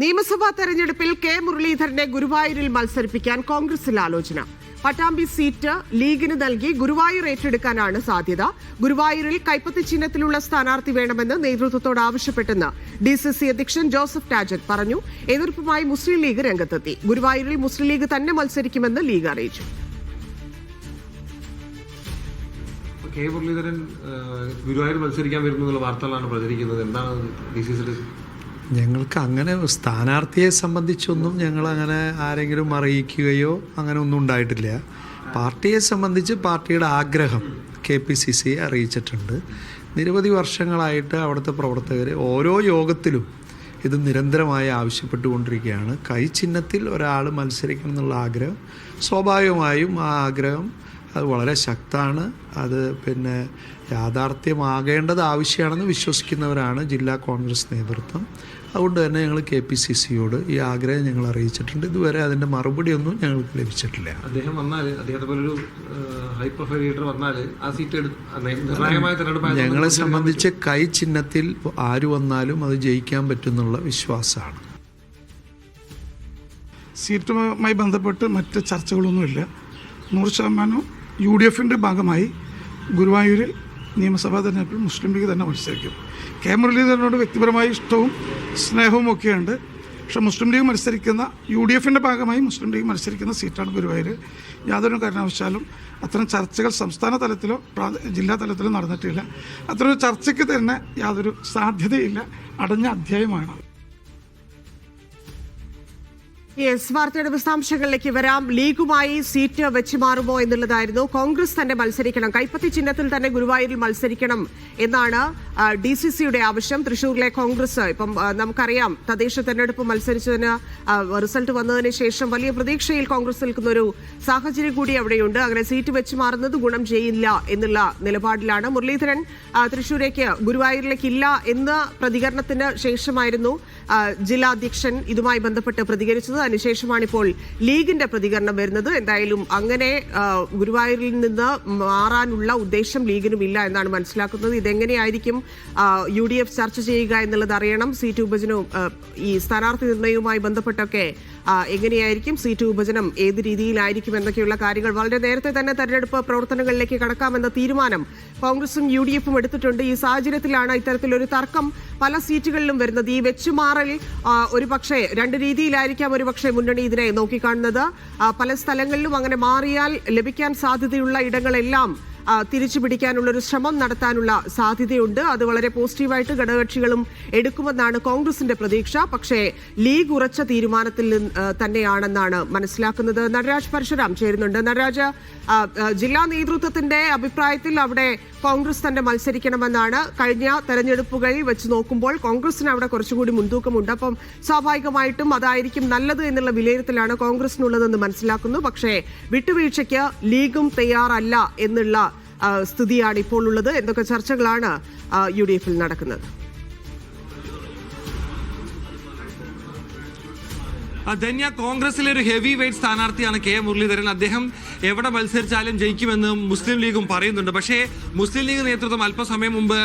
നിയമസഭാ തെരഞ്ഞെടുപ്പിൽ കെ മുരളീധരനെ ഗുരുവായൂരിൽ മത്സരിപ്പിക്കാൻ കോൺഗ്രസിൽ ആലോചന. പട്ടാമ്പി സീറ്റ് ലീഗിന് നൽകി ഗുരുവായൂർ ഏറ്റെടുക്കാനാണ് സാധ്യത. ഗുരുവായൂരിൽ കൈപ്പത്തി ചിഹ്നത്തിലുള്ള സ്ഥാനാർത്ഥി വേണമെന്ന് നേതൃത്വത്തോട് ആവശ്യപ്പെട്ടെന്ന് ഡി സി സി അധ്യക്ഷൻ ജോസഫ് ടാജറ്റ് പറഞ്ഞു. എതിർപ്പുമായി മുസ്ലിം ലീഗ് രംഗത്തെത്തി. ഗുരുവായൂരിൽ മുസ്ലിം ലീഗ് തന്നെ മത്സരിക്കുമെന്ന് ലീഗ് അറിയിച്ചു. കെ മുരളീധരൻ ഗുരുവായൂർ മത്സരിക്കാൻ വരുന്നു എന്നുള്ള വാർത്തകളാണ് പ്രചരിക്കുന്നത്. എന്താണ് ഡി സി സിയുടെ ഞങ്ങൾക്ക് അങ്ങനെ സ്ഥാനാർത്ഥിയെ സംബന്ധിച്ചൊന്നും ഞങ്ങൾ അങ്ങനെ ആരെങ്കിലും അറിയിക്കുകയോ അങ്ങനെ ഒന്നും ഉണ്ടായിട്ടില്ല. പാർട്ടിയെ സംബന്ധിച്ച് പാർട്ടിയുടെ ആഗ്രഹം കെ പി സി സിയെ അറിയിച്ചിട്ടുണ്ട്. നിരവധി വർഷങ്ങളായിട്ട് അവിടുത്തെ പ്രവർത്തകർ ഓരോ യോഗത്തിലും ഇത് നിരന്തരമായി ആവശ്യപ്പെട്ടുകൊണ്ടിരിക്കുകയാണ്. കൈ ചിഹ്നത്തിൽ ഒരാൾ മത്സരിക്കണം എന്നുള്ള ആഗ്രഹം സ്വാഭാവികമായും ആ ആഗ്രഹം അത് വളരെ ശക്തമാണ്. അത് പിന്നെ യാഥാർത്ഥ്യമാകേണ്ടത് ആവശ്യമാണെന്ന് വിശ്വസിക്കുന്നവരാണ് ജില്ലാ കോൺഗ്രസ് നേതൃത്വം. അതുകൊണ്ട് തന്നെ ഞങ്ങൾ കെ പി സി സിയോട് ഈ ആഗ്രഹം ഞങ്ങൾ അറിയിച്ചിട്ടുണ്ട്. ഇതുവരെ അതിന്റെ മറുപടിയൊന്നും ഞങ്ങൾക്ക് ലഭിച്ചിട്ടില്ല. അദ്ദേഹം വന്നാൽ അദ്ദേഹത്തെ പോലൊരു ഹൈ പ്രൊഫൈൽ ലീഡർ വന്നാൽ ആ സീറ്റ് നിർണായകമായ തെരഞ്ഞെടുപ്പ് ഞങ്ങളെ സംബന്ധിച്ച് കൈ ചിഹ്നത്തിൽ ആര് വന്നാലും അത് ജയിക്കാൻ പറ്റുന്നുള്ള വിശ്വാസമാണ്. സീറ്റുമായി ബന്ധപ്പെട്ട് മറ്റ് ചർച്ചകളൊന്നുമില്ല. നൂറ് ശതമാനം യു ഡി എഫിന്റെ ഭാഗമായി ഗുരുവായൂരിൽ നിയമസഭാ തെരഞ്ഞെടുപ്പിൽ മുസ്ലിം ലീഗ് തന്നെ മത്സരിക്കും. കെ മുരളീധരനോട് വ്യക്തിപരമായ ഇഷ്ടവും സ്നേഹവും ഒക്കെയുണ്ട്. പക്ഷെ മുസ്ലിം ലീഗ് മത്സരിക്കുന്ന യു ഡി എഫിന്റെ ഭാഗമായി മുസ്ലിം ലീഗ് മത്സരിക്കുന്ന സീറ്റാണ് ഗുരുവായൂർ യാതൊരു കാരണവശാലും അത്തരം ചർച്ചകൾ സംസ്ഥാന തലത്തിലോ ജില്ലാ തലത്തിലോ നടന്നിട്ടില്ല. അത്തരം ചർച്ചയ്ക്ക് തന്നെ യാതൊരു സാധ്യതയില്ല. അടഞ്ഞ അധ്യായമാണ്. യെസ് വാർത്തയുടെ വിശദാംശങ്ങളിലേക്ക് വരാം. ലീഗുമായി സീറ്റ് വെച്ച് മാറുമോ എന്നുള്ളതായിരുന്നു. കോൺഗ്രസ് തന്നെ മത്സരിക്കണം. കൈപ്പത്തി ചിഹ്നത്തിൽ തന്നെ ഗുരുവായൂരിൽ മത്സരിക്കണം എന്നാണ് ഡി സി സിയുടെ ആവശ്യം തൃശൂരിലെ കോൺഗ്രസ് ഇപ്പം നമുക്കറിയാം തദ്ദേശ തെരഞ്ഞെടുപ്പ് മത്സരിച്ചതിന് റിസൾട്ട് വന്നതിന് ശേഷം വലിയ പ്രതീക്ഷയിൽ കോൺഗ്രസ് നിൽക്കുന്ന ഒരു സാഹചര്യം കൂടി അവിടെയുണ്ട്. അങ്ങനെ സീറ്റ് വെച്ച് മാറുന്നത് ഗുണം ചെയ്യില്ല എന്നുള്ള നിലപാടിലാണ് മുരളീധരൻ. തൃശൂരേക്ക് ഗുരുവായൂരിലേക്ക് ഇല്ല എന്ന പ്രതികരണത്തിന് ശേഷമായിരുന്നു ജില്ലാ അധ്യക്ഷൻ ഇതുമായി ബന്ധപ്പെട്ട് പ്രതികരിച്ചത്. അതിനുശേഷമാണ് ഇപ്പോൾ ലീഗിന്റെ പ്രതികരണം വരുന്നത്. എന്തായാലും അങ്ങനെ ഗുരുവായൂരിൽ നിന്ന് മാറാനുള്ള ഉദ്ദേശം ലീഗിനും ഇല്ല എന്നാണ് മനസ്സിലാക്കുന്നത്. ഇതെങ്ങനെയായിരിക്കും യു ഡി എഫ് ചർച്ച ചെയ്യുക എന്നുള്ളത് അറിയണം. സീറ്റ് വിഭജനവും ഈ സ്ഥാനാർത്ഥി നിർണയവുമായി ബന്ധപ്പെട്ടൊക്കെ എങ്ങനെയായിരിക്കും? സീറ്റ് വിഭജനം ഏത് രീതിയിലായിരിക്കും എന്നൊക്കെയുള്ള കാര്യങ്ങൾ വളരെ നേരത്തെ തന്നെ തെരഞ്ഞെടുപ്പ് പ്രവർത്തനങ്ങളിലേക്ക് കടക്കാമെന്ന തീരുമാനം കോൺഗ്രസും യു ഡി എഫും എടുത്തിട്ടുണ്ട്. ഈ സാഹചര്യത്തിലാണ് ഇത്തരത്തിലൊരു തർക്കം. പല സീറ്റുകളിലും വരുന്നത്. ഈ വെച്ചുമാറൽ ഒരു പക്ഷേ രണ്ട് രീതിയിലായിരിക്കാം ഒരു പക്ഷേ മുന്നണി ഇതിനെ നോക്കിക്കാണുന്നത്. പല സ്ഥലങ്ങളിലും അങ്ങനെ മാറിയാൽ ലഭിക്കാൻ സാധ്യതയുള്ള ഇടങ്ങളെല്ലാം തിരിച്ചു പിടിക്കാനുള്ള ഒരു ശ്രമം നടത്താനുള്ള സാധ്യതയുണ്ട്. അത് വളരെ പോസിറ്റീവായിട്ട് ഘടകകക്ഷികളും എടുക്കുമെന്നാണ് കോൺഗ്രസിന്റെ പ്രതീക്ഷ. പക്ഷേ ലീഗ് ഉറച്ച തീരുമാനത്തിൽ തന്നെയാണെന്നാണ് മനസ്സിലാക്കുന്നത്. നടരാജ് പരശുരാം ചേരുന്നുണ്ട്. നടരാജ് ജില്ലാ നേതൃത്വത്തിന്റെ അഭിപ്രായത്തിൽ അവിടെ കോൺഗ്രസ് തന്നെ മത്സരിക്കണമെന്നാണ് കഴിഞ്ഞ തെരഞ്ഞെടുപ്പുകൾ വെച്ച് നോക്കുമ്പോൾ കോൺഗ്രസിന് അവിടെ കുറച്ചുകൂടി മുൻതൂക്കമുണ്ട്. അപ്പം സ്വാഭാവികമായിട്ടും അതായിരിക്കും നല്ലത് എന്നുള്ള വിലയിരുത്തലാണ് കോൺഗ്രസിനുള്ളതെന്ന് മനസ്സിലാക്കുന്നു. പക്ഷേ വിട്ടുവീഴ്ചയ്ക്ക് ലീഗും തയ്യാറല്ല എന്നുള്ള സ്ഥിതിയാണ് ഇപ്പോൾ ഉള്ളത് എന്തൊക്കെ ചർച്ചകളാണ് യു ഡി എഫിൽ നടക്കുന്നത്? ധന്യ കോൺഗ്രസിലെ ഒരു ഹെവി വെയിറ്റ് സ്ഥാനാർത്ഥിയാണ് കെ മുരളീധരൻ. അദ്ദേഹം എവിടെ മത്സരിച്ചാലും ജയിക്കുമെന്ന് മുസ്ലിം ലീഗും പറയുന്നുണ്ട്. പക്ഷേ മുസ്ലിം ലീഗ് നേതൃത്വം അല്പസമയം മുമ്പ്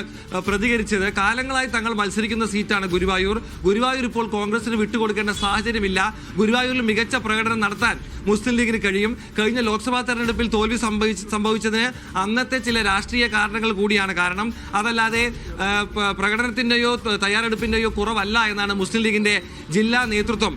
പ്രതികരിച്ചത് കാലങ്ങളായി തങ്ങൾ മത്സരിക്കുന്ന സീറ്റാണ് ഗുരുവായൂർ. ഗുരുവായൂർ ഇപ്പോൾ കോൺഗ്രസിന് വിട്ടുകൊടുക്കേണ്ട സാഹചര്യമില്ല. ഗുരുവായൂരിൽ മികച്ച പ്രകടനം നടത്താൻ മുസ്ലിം ലീഗിന് കഴിയും. കഴിഞ്ഞ ലോക്സഭാ തെരഞ്ഞെടുപ്പിൽ തോൽവി സംഭവിച്ച സംഭവിച്ചതിന് അന്നത്തെ ചില രാഷ്ട്രീയ കാരണങ്ങൾ കൂടിയാണ് കാരണം അതല്ലാതെ പ്രകടനത്തിന്റെയോ തയ്യാറെടുപ്പിന്റെയോ കുറവല്ല എന്നാണ് മുസ്ലിം ലീഗിന്റെ ജില്ലാ നേതൃത്വം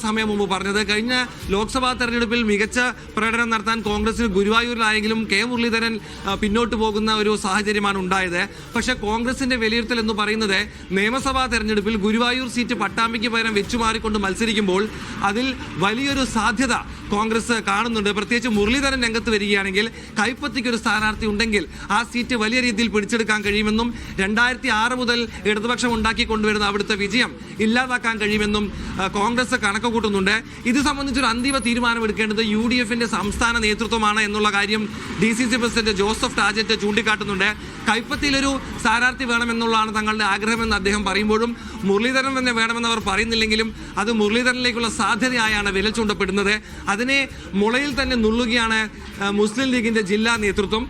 അല്പസമയം മുമ്പ് പറഞ്ഞത്. കഴിഞ്ഞ ലോക്സഭാ തെരഞ്ഞെടുപ്പിൽ മികച്ച പ്രകടനം നടത്താൻ കോൺഗ്രസിന് ഗുരുവായൂരിലായെങ്കിലും കെ മുരളീധരൻ പിന്നോട്ട് പോകുന്ന ഒരു സാഹചര്യമാണ് ഉണ്ടായത്. പക്ഷേ കോൺഗ്രസിന്റെ വിലയിരുത്തൽ എന്ന് പറയുന്നത് നിയമസഭാ തെരഞ്ഞെടുപ്പിൽ ഗുരുവായൂർ സീറ്റ് പട്ടാമ്പിക്ക് പകരം വെച്ചുമാറിക്കൊണ്ട് മത്സരിക്കുമ്പോൾ അതിൽ വലിയൊരു സാധ്യത കോൺഗ്രസ് കാണുന്നുണ്ട്. പ്രത്യേകിച്ച് മുരളീധരൻ രംഗത്ത് വരികയാണെങ്കിൽ കൈപ്പത്തിക്ക് ഒരു സ്ഥാനാർത്ഥി ഉണ്ടെങ്കിൽ ആ സീറ്റ് വലിയ രീതിയിൽ പിടിച്ചെടുക്കാൻ കഴിയുമെന്നും രണ്ടായിരത്തി ആറ് മുതൽ ഇടതുപക്ഷം ഉണ്ടാക്കി കൊണ്ടുവരുന്ന അവിടുത്തെ വിജയം ഇല്ലാതാക്കാൻ കഴിയുമെന്നും കോൺഗ്രസ് കണക്ക് കൂട്ടുന്നുണ്ട് ഇത് സംബന്ധിച്ചൊരു അന്തിമ തീരുമാനം എടുക്കേണ്ടത് യു ഡി എഫിന്റെ സംസ്ഥാന നേതൃത്വമാണ് എന്നുള്ള കാര്യം D C C president Joseph Tajet ചൂണ്ടിക്കാട്ടുന്നുണ്ട്. കൈപ്പത്തിയിലൊരു സ്ഥാനാർത്ഥി വേണമെന്നുള്ളതാണ് തങ്ങളുടെ ആഗ്രഹമെന്ന് അദ്ദേഹം പറയുമ്പോഴും മുരളീധരൻ തന്നെ വേണമെന്ന് അവർ പറയുന്നില്ലെങ്കിലും അത് മുരളീധരനിലേക്കുള്ള സാധ്യതയായാണ് വില ചൂണ്ടപ്പെടുന്നത്. അതിനെ മുളയിൽ തന്നെ നുള്ളുകയാണ് മുസ്ലിം ലീഗിന്റെ ജില്ലാ നേതൃത്വം.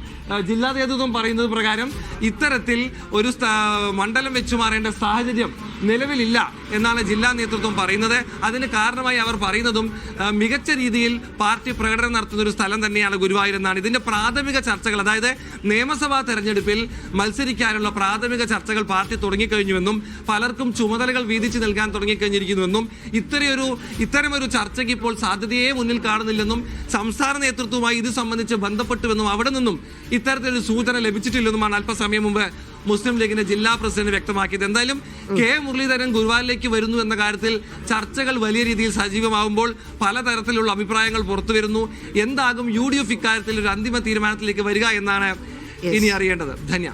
ജില്ലാ നേതൃത്വം പറയുന്നത് പ്രകാരം ഇത്തരത്തിൽ ഒരു മണ്ഡലം വെച്ചു മാറേണ്ട സാഹചര്യം നിലവിലില്ല എന്നാണ് ജില്ലാ നേതൃത്വം പറയുന്നത്. അതിന് കാരണമായി അവർ പറയുന്നതും മികച്ച രീതിയിൽ പാർട്ടി പ്രകടനം നടത്തുന്ന ഒരു സ്ഥലം തന്നെയാണ് ഗുരുവായൂർ എന്നാണ്. ഇതിന്റെ പ്രാഥമിക ചർച്ചകൾ അതായത് നിയമസഭാ തെരഞ്ഞെടുപ്പിൽ മത്സരിക്കാനുള്ള പ്രാഥമിക ചർച്ചകൾ പാർട്ടി തുടങ്ങിക്കഴിഞ്ഞുവെന്നും പലർക്കും ചുമതലകൾ വീതിച്ചു നൽകാൻ തുടങ്ങിക്കഴിഞ്ഞിരിക്കുന്നുവെന്നും ഇത്തരയൊരു ഇത്തരമൊരു ചർച്ചയ്ക്ക് ഇപ്പോൾ സാധ്യതയെ മുന്നിൽ കാണുന്നില്ലെന്നും സംസ്ഥാന നേതൃത്വവുമായി ഇത് സംബന്ധിച്ച് ബന്ധപ്പെട്ടുവെന്നും അവിടെ നിന്നും ഇത്തരത്തിലൊരു സൂചന ലഭിച്ചിട്ടില്ലെന്നുമാണ് അല്പസമയം മുമ്പ് മുസ്ലിം ലീഗിന്റെ ജില്ലാ പ്രസിഡന്റ് വ്യക്തമാക്കിയത്. എന്തായാലും കെ മുരളീധരൻ ഗുരുവായൂരിലേക്ക് വരുന്നു എന്ന കാര്യത്തിൽ ചർച്ചകൾ വലിയ രീതിയിൽ സജീവമാകുമ്പോൾ പലതരത്തിലുള്ള അഭിപ്രായങ്ങൾ പുറത്തു വരുന്നു. എന്താകും യു ഡി എഫ് ഇക്കാര്യത്തിൽ ഒരു അന്തിമ തീരുമാനത്തിലേക്ക് വരിക എന്നാണ് ഇനി അറിയേണ്ടത്. ധന്യ